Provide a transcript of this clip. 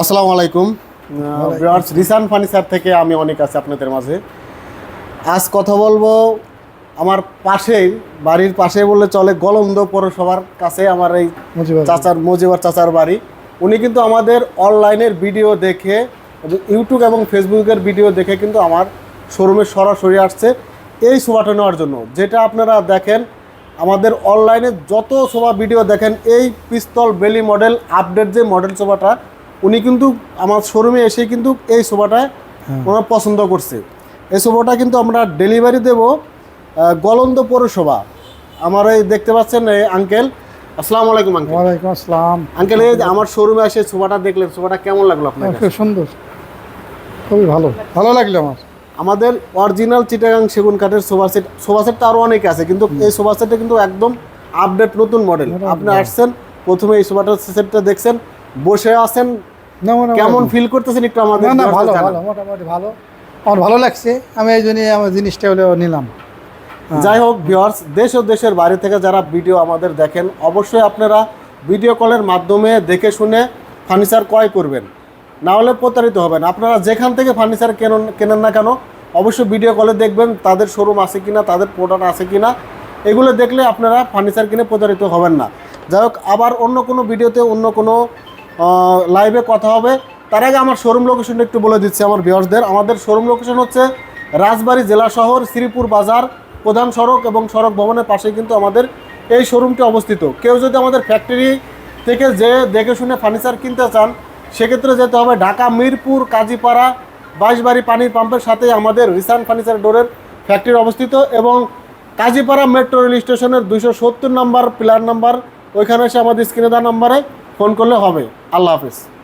আসসালামু আলাইকুম। Viewers রিসান furniture থেকে আমি অনেক আছি আপনাদের মাঝে। আজ কথা বলব আমার পাশেই বাড়ির পাশে বললে চলে গলন্দ পৌরসভার কাছে আমার এই চাচার মজিবার চাচার বাড়ি। উনি কিন্তু আমাদের অনলাইনের ভিডিও দেখে ইউটিউব এবং ফেসবুকের ভিডিও দেখে কিন্তু আমার শোরুমে সরাসরি আসছে এই সোফাটা নেওয়ার জন্য। যেটা আপনারা দেখেন আমাদের অনলাইনে যত সোফা ভিডিও দেখেন এই পিস্তল বেলি মডেল আপডেট যে মডেল সোফাটা উনি কিন্তু আমার শোরুমে এসে কিন্তু এই সোফাটা ওনার পছন্দ করছে। এই সোফাটা কিন্তু আমরা ডেলিভারি দেব গলন্দ পৌরসভা। আমার এই দেখতে পাচ্ছেন এই আঙ্কেল আসসালামু আলাইকুম আঙ্কেল ওয়ালাইকুম আসসালাম। আঙ্কেল এই আমার শোরুমে এসে সোফাটা দেখলেন সোফাটা কেমন লাগল আপনার? খুব সুন্দর। খুবই ভালো। ভালো লাগল আমার। আমাদের অরিজিনাল চিটাগাং সেগুন কাঠের সোফা সেট সোফা সেট তো আরও অনেক আছে কিন্তু এই সোফা সেটটা কিন্তু একদম আপডেট নতুন মডেল আপনি আসছেন প্রথমে এই সোফাটার সেটটা দেখছেন বসে আছেন কেমন ফিল করতেছেন একটু আমাদের না না ভালো ভালো মোটামুটি ভালো। আমার ভালো লাগছে আমি এই জন্যই আমার জিনিসটা হলেও নিলাম। হ্যাঁ। যাই হোক ভিউয়ার্স দেশ ও দেশের বাইরে থেকে যারা ভিডিও আমাদের দেখেন অবশ্যই আপনারা ভিডিও কলের মাধ্যমে দেখে শুনে ফার্নিচার ক্রয় করবেন। না হলে প্রতারিত হবেন। আপনারা যেখান থেকে ফার্নিচার কেনেন কেনেন না কেন অবশ্যই ভিডিও কলে দেখবেন তাদের শোরুম আছে কিনা তাদের প্রোডাক্ট আছে কিনা। এগুলো দেখলে আপনারা ফার্নিচার কিনে প্রতারিত হবেন না। যাই হোক আবার অন্য কোনো ভিডিওতে অন্য কোনো লাইভে কথা হবে। তার আগে আমার শোরুম লোকেশনটা একটু বলে দিচ্ছি আমার ভিউয়ার্সদের আমাদের শোরুম লোকেশন হচ্ছে রাজবাড়ী জেলা শহর, শ্রীপুর বাজার, প্রধান সড়ক এবং সড়ক ভবনের পাশে কিন্তু আমাদের এই শোরুমটি অবস্থিত। কেউ যদি আমাদের ফ্যাক্টরি থেকে যে দেখে শুনে ফার্নিচার কিনতে চান, সেক্ষেত্রে যেতে হবে ঢাকা, মিরপুর, কাজীপাড়া, বাইশবাড়ি পানির পাম্পের সাথে আমাদের রিসান ফার্নিচার ডোরের ফ্যাক্টরি অবস্থিত এবং কাজীপাড়া মেট্রো রেল স্টেশনের দুইশো সত্তর নাম্বার পিলার নাম্বার ওইখানে এসে আমাদের স্ক্রিনে দেওয়া নাম্বারে ফোন করলে হবে। আল্লাহ হাফিজ।